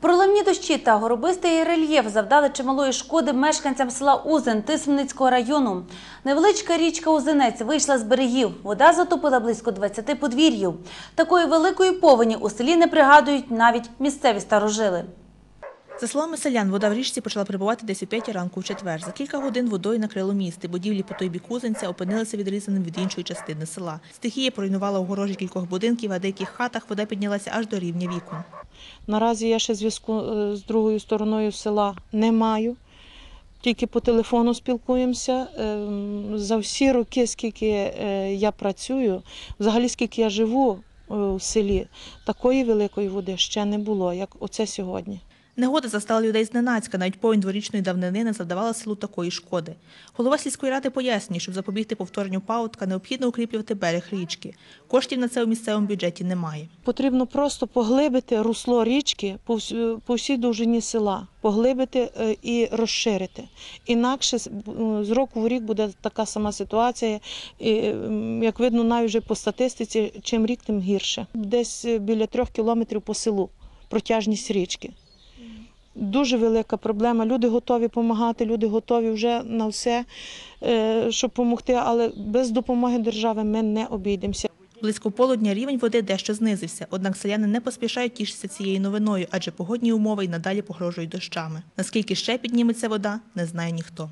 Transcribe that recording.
Проливні дощі та горобистий рельєф завдали чималої шкоди мешканцям села Узен Тисмницького району. Невеличка річка Узенець вийшла з берегів. Вода затопила близько 20 подвір'їв. Такої великої повені у селі не пригадують навіть місцеві старожили. За словами селян, вода в річці почала прибувати десь о 5 ранку в четвер. За кілька годин водою накрило місто. Будівлі по той бік Узенця опинилися відрізаним від іншої частини села. Стихія поруйнувала огорожі кількох будинків, а деяких хатах вода піднялася аж до рівня вікон. Наразі я ще зв'язку е, з другою стороною села не маю. Тільки по телефону спілкуємося. Ем, За всі роки, скільки е, я працюю, взагалі скільки я живу е, в селі, такої великої води ще не було, як оце сьогодні. Негода застала людей зненацька, навіть повінь дворічної давнини не завдавала селу такої шкоди. Голова сільської ради пояснює, щоб запобігти повторенню паводка, необхідно укріплювати берег річки. Коштів на це у місцевому бюджеті немає. Потрібно просто поглибити русло річки по всій довжині села, поглибити е, і розширити. Інакше з року в рік буде така сама ситуація. І, як видно, навіть вже по статистиці, чим рік, тим гірше. Десь е, біля трьох кілометрів по селу протяжність річки. Дуже велика проблема. Люди готові допомагати, люди готові вже на все, е, щоб допомогти, але без допомоги держави ми не обійдемося. Близько полудня рівень води дещо знизився, однак селяни не поспішають тішитися цією новиною, адже погодні умови й надалі погрожують дощами. Наскільки ще підніметься вода, не знає ніхто.